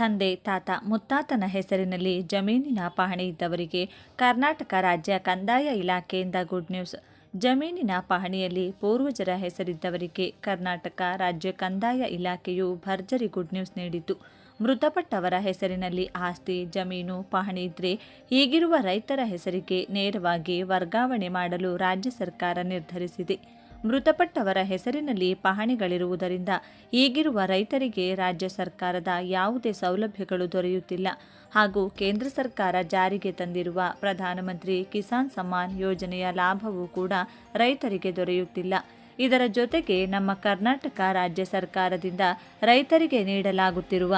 ತಂದೆ, ತಾತ ಮುತ್ತಾತನ ಹೆಸರಿನಲ್ಲಿ ಜಮೀನಿನ ಪಹಣಿ ಇದ್ದವರಿಗೆ ಕರ್ನಾಟಕ ರಾಜ್ಯ ಕಂದಾಯ ಇಲಾಖೆಯಿಂದ ಗುಡ್ ನ್ಯೂಸ್. ಜಮೀನಿನ ಪಹಣಿಯಲ್ಲಿ ಪೂರ್ವಜರ ಹೆಸರಿದ್ದವರಿಗೆ ಕರ್ನಾಟಕ ರಾಜ್ಯ ಕಂದಾಯ ಇಲಾಖೆಯು ಭರ್ಜರಿ ಗುಡ್ ನ್ಯೂಸ್ ನೀಡಿತು ಮೃತಪಟ್ಟವರ ಹೆಸರಿನಲ್ಲಿ ಆಸ್ತಿ, ಜಮೀನು ಪಹಣಿ ಇದ್ರೆ ಈಗಿರುವ ರೈತರ ಹೆಸರಿಗೆ ನೇರವಾಗಿ ವರ್ಗಾವಣೆ ಮಾಡಲು ರಾಜ್ಯ ಸರ್ಕಾರ ನಿರ್ಧರಿಸಿದೆ. ಮೃತಪಟ್ಟವರ ಹೆಸರಿನಲ್ಲಿ ಪಹಣಿಗಳಿರುವುದರಿಂದ ಈಗಿರುವ ರೈತರಿಗೆ ರಾಜ್ಯ ಸರ್ಕಾರದ ಯಾವುದೇ ಸೌಲಭ್ಯಗಳು ದೊರೆಯುತ್ತಿಲ್ಲ. ಹಾಗೂ ಕೇಂದ್ರ ಸರ್ಕಾರ ಜಾರಿಗೆ ತಂದಿರುವ ಪ್ರಧಾನಮಂತ್ರಿ ಕಿಸಾನ್ ಸಮ್ಮಾನ್ ಯೋಜನೆಯ ಲಾಭವೂ ಕೂಡ ರೈತರಿಗೆ ದೊರೆಯುತ್ತಿಲ್ಲ. ಇದರ ಜೊತೆಗೆ ನಮ್ಮ ಕರ್ನಾಟಕ ರಾಜ್ಯ ಸರ್ಕಾರದಿಂದ ರೈತರಿಗೆ ನೀಡಲಾಗುತ್ತಿರುವ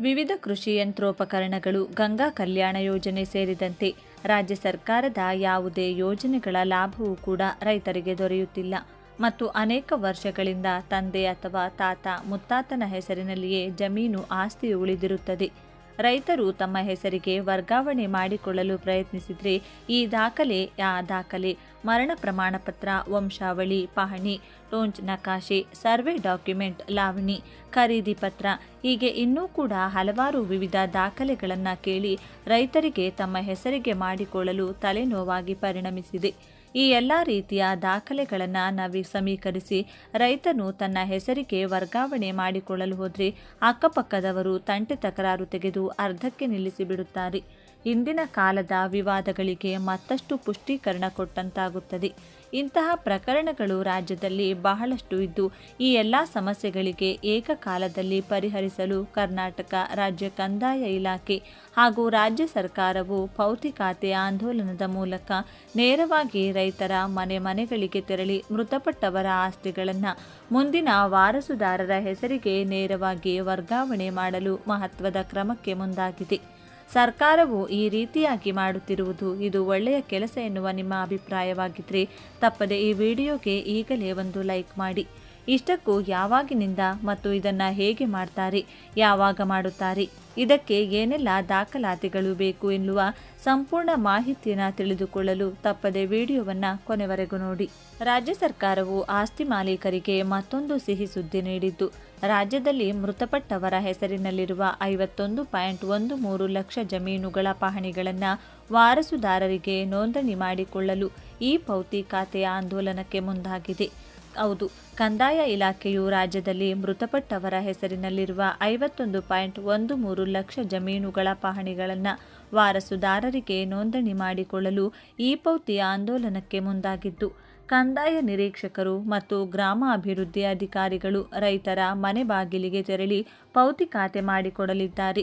ವಿವಿಧ ಕೃಷಿ ಯಂತ್ರೋಪಕರಣಗಳು ಗಂಗಾ ಕಲ್ಯಾಣ ಯೋಜನೆ ಸೇರಿದಂತೆ ರಾಜ್ಯ ಸರ್ಕಾರದ ಯಾವುದೇ ಯೋಜನೆಗಳ ಲಾಭವೂ ಕೂಡ ರೈತರಿಗೆ ದೊರೆಯುತ್ತಿಲ್ಲ. ಮತ್ತು ಅನೇಕ ವರ್ಷಗಳಿಂದ ತಂದೆ ಅಥವಾ ತಾತ ಮುತ್ತಾತನ ಹೆಸರಿನಲ್ಲಿಯೇ ಜಮೀನು ಆಸ್ತಿ ಉಳಿದಿರುತ್ತದೆ. ರೈತರು ತಮ್ಮ ಹೆಸರಿಗೆ ವರ್ಗಾವಣೆ ಮಾಡಿಕೊಳ್ಳಲು ಪ್ರಯತ್ನಿಸಿದರೆ ಈ ದಾಖಲೆ, ಆ ದಾಖಲೆ ಮರಣ ಪ್ರಮಾಣ ಪತ್ರ ವಂಶಾವಳಿ, ಪಹಣಿ ಟೋಂಚ್ ನಕಾಶೆ, ಸರ್ವೆ ಡಾಕ್ಯುಮೆಂಟ್, ಲಾವಣಿ, ಖರೀದಿ ಪತ್ರ, ಹೀಗೆ ಇನ್ನೂ ಕೂಡ ಹಲವಾರು ವಿವಿಧ ದಾಖಲೆಗಳನ್ನು ಕೇಳಿ ರೈತರಿಗೆ ತಮ್ಮ ಹೆಸರಿಗೆ ಮಾಡಿಕೊಳ್ಳಲು ತಲೆನೋವಾಗಿ ಪರಿಣಮಿಸಿದೆ. ಈ ಎಲ್ಲ ರೀತಿಯ ದಾಖಲೆಗಳನ್ನು ನವಿ ಸಮೀಕರಿಸಿ ರೈತನು ತನ್ನ ಹೆಸರಿಗೆ ವರ್ಗಾವಣೆ ಮಾಡಿಕೊಳ್ಳಲು ಹೋದರೆ ಅಕ್ಕಪಕ್ಕದವರು ತಂಟೆ ತಕರಾರು ತೆಗೆದು ಅರ್ಧಕ್ಕೆ ನಿಲ್ಲಿಸಿ ಬಿಡುತ್ತಾರೆ. ಇಂದಿನ ಕಾಲದ ವಿವಾದಗಳಿಗೆ ಮತ್ತಷ್ಟು ಪುಷ್ಟೀಕರಣ ಕೊಟ್ಟಂತಾಗುತ್ತದೆ. ಇಂತಹ ಪ್ರಕರಣಗಳು ರಾಜ್ಯದಲ್ಲಿ ಬಹಳಷ್ಟು ಇದ್ದು, ಈ ಎಲ್ಲ ಸಮಸ್ಯೆಗಳಿಗೆ ಏಕಕಾಲದಲ್ಲಿ ಪರಿಹರಿಸಲು ಕರ್ನಾಟಕ ರಾಜ್ಯ ಕಂದಾಯ ಇಲಾಖೆ ಹಾಗೂ ರಾಜ್ಯ ಸರ್ಕಾರವು ಭೌತಿಕಾತೆ ಆಂದೋಲನದ ಮೂಲಕ ನೇರವಾಗಿ ರೈತರ ಮನೆ ಮನೆಗಳಿಗೆ ತೆರಳಿ ಮೃತಪಟ್ಟವರ ಆಸ್ತಿಗಳನ್ನು ಮುಂದಿನ ವಾರಸುದಾರರ ಹೆಸರಿಗೆ ನೇರವಾಗಿ ವರ್ಗಾವಣೆ ಮಾಡಲು ಮಹತ್ವದ ಕ್ರಮಕ್ಕೆ ಮುಂದಾಗಿದೆ. ಸರ್ಕಾರವು ಈ ರೀತಿಯಾಗಿ ಮಾಡುತ್ತಿರುವುದು ಇದು ಒಳ್ಳೆಯ ಕೆಲಸ ಎನ್ನುವ ನಿಮ್ಮ ಅಭಿಪ್ರಾಯವಾಗಿದ್ದರೆ ತಪ್ಪದೆ ಈ ವಿಡಿಯೋಗೆ ಈಗಲೇ ಒಂದು ಲೈಕ್ ಮಾಡಿ. ಇಷ್ಟಕ್ಕೂ ಯಾವಾಗಿನಿಂದ ಮತ್ತು ಇದನ್ನು ಹೇಗೆ ಮಾಡ್ತಾರೆ, ಯಾವಾಗ ಮಾಡುತ್ತಾರೆ, ಇದಕ್ಕೆ ಏನೆಲ್ಲ ದಾಖಲಾತಿಗಳು ಬೇಕು ಎನ್ನುವ ಸಂಪೂರ್ಣ ಮಾಹಿತಿಯನ್ನು ತಿಳಿದುಕೊಳ್ಳಲು ತಪ್ಪದೆ ವಿಡಿಯೋವನ್ನು ಕೊನೆವರೆಗೂ ನೋಡಿ. ರಾಜ್ಯ ಸರ್ಕಾರವು ಆಸ್ತಿ ಮಾಲೀಕರಿಗೆ ಮತ್ತೊಂದು ಸಿಹಿ ಸುದ್ದಿ ನೀಡಿದ್ದು. ರಾಜ್ಯದಲ್ಲಿ ಮೃತಪಟ್ಟವರ ಹೆಸರಿನಲ್ಲಿರುವ ಐವತ್ತೊಂದು ಪಾಯಿಂಟ್ ಒಂದು ಮೂರು ಲಕ್ಷ ಜಮೀನುಗಳ ಪಹಣಿಗಳನ್ನು ವಾರಸುದಾರರಿಗೆ ನೋಂದಣಿ ಮಾಡಿಕೊಳ್ಳಲು ಈ ಪೌತಿ ಖಾತೆಯ ಆಂದೋಲನಕ್ಕೆ ಮುಂದಾಗಿದೆ. ಹೌದು, ಕಂದಾಯ ಇಲಾಖೆಯು ರಾಜ್ಯದಲ್ಲಿ ಮೃತಪಟ್ಟವರ ಹೆಸರಿನಲ್ಲಿರುವ ಐವತ್ತೊಂದು ಪಾಯಿಂಟ್ ಒಂದು ಮೂರು ಲಕ್ಷ ಜಮೀನುಗಳ ಪಹಣಿಗಳನ್ನು ವಾರಸುದಾರರಿಗೆ ನೋಂದಣಿ ಮಾಡಿಕೊಳ್ಳಲು ಈ ಪೌತಿ ಆಂದೋಲನಕ್ಕೆ ಮುಂದಾಗಿದ್ದು ಕಂದಾಯ ನಿರೀಕ್ಷಕರು ಮತ್ತು ಗ್ರಾಮ ಅಭಿವೃದ್ಧಿ ಅಧಿಕಾರಿಗಳು ರೈತರ ಮನೆ ಬಾಗಿಲಿಗೆ ತೆರಳಿ ಪೌತಿ ಖಾತೆ ಮಾಡಿಕೊಡಲಿದ್ದಾರೆ.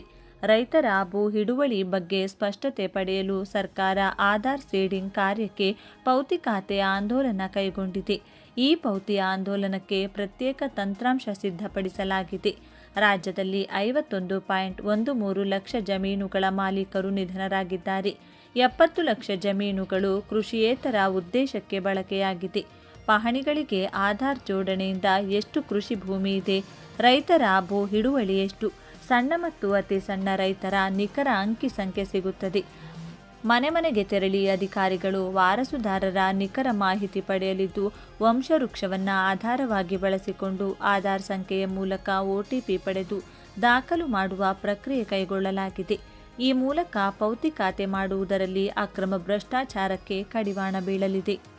ರೈತರ ಭೂ ಹಿಡುವಳಿ ಬಗ್ಗೆ ಸ್ಪಷ್ಟತೆ ಪಡೆಯಲು ಸರ್ಕಾರ ಆಧಾರ್ ಸೀಡಿಂಗ್ ಕಾರ್ಯಕ್ಕೆ ಪೌತಿ ಖಾತೆ ಆಂದೋಲನ ಕೈಗೊಂಡಿದೆ. ಈ ಪೌತಿ ಆಂದೋಲನಕ್ಕೆ ಪ್ರತ್ಯೇಕ ತಂತ್ರಾಂಶ ಸಿದ್ಧಪಡಿಸಲಾಗಿದೆ. ರಾಜ್ಯದಲ್ಲಿ ಐವತ್ತೊಂದು ಪಾಯಿಂಟ್ ಒಂದು ಮೂರು ಲಕ್ಷ ಜಮೀನುಗಳ ಮಾಲೀಕರು ನಿಧನರಾಗಿದ್ದಾರೆ. ಎಪ್ಪತ್ತು ಲಕ್ಷ ಜಮೀನುಗಳು ಕೃಷಿಯೇತರ ಉದ್ದೇಶಕ್ಕೆ ಬಳಕೆಯಾಗಿದೆ. ಪಹಣಿಗಳಿಗೆ ಆಧಾರ್ ಜೋಡಣೆಯಿಂದ ಎಷ್ಟು ಕೃಷಿ ಭೂಮಿ ಇದೆ? ರೈತರ ಭೂ ಹಿಡುವಳಿ ಎಷ್ಟು ಸಣ್ಣ ಮತ್ತು ಅತಿ ಸಣ್ಣ ರೈತರ ನಿಖರ ಅಂಕಿ ಸಂಖ್ಯೆ ಸಿಗುತ್ತದೆ. ಮನೆ ಮನೆಗೆ ತೆರಳಿ ಅಧಿಕಾರಿಗಳು ವಾರಸುದಾರರ ನಿಖರ ಮಾಹಿತಿ ಪಡೆಯಲಿದ್ದು, ವಂಶವೃಕ್ಷವನ್ನು ಆಧಾರವಾಗಿ ಬಳಸಿಕೊಂಡು ಆಧಾರ್ ಸಂಖ್ಯೆಯ ಮೂಲಕ ಒಟಿಪಿ ಪಡೆದು ದಾಖಲು ಮಾಡುವ ಪ್ರಕ್ರಿಯೆ ಕೈಗೊಳ್ಳಲಾಗಿದೆ. ಈ ಮೂಲಕ ಪೌತಿ ಖಾತೆ ಮಾಡುವುದರಲ್ಲಿ ಅಕ್ರಮ ಭ್ರಷ್ಟಾಚಾರಕ್ಕೆ ಕಡಿವಾಣ ಬೀಳಲಿದೆ.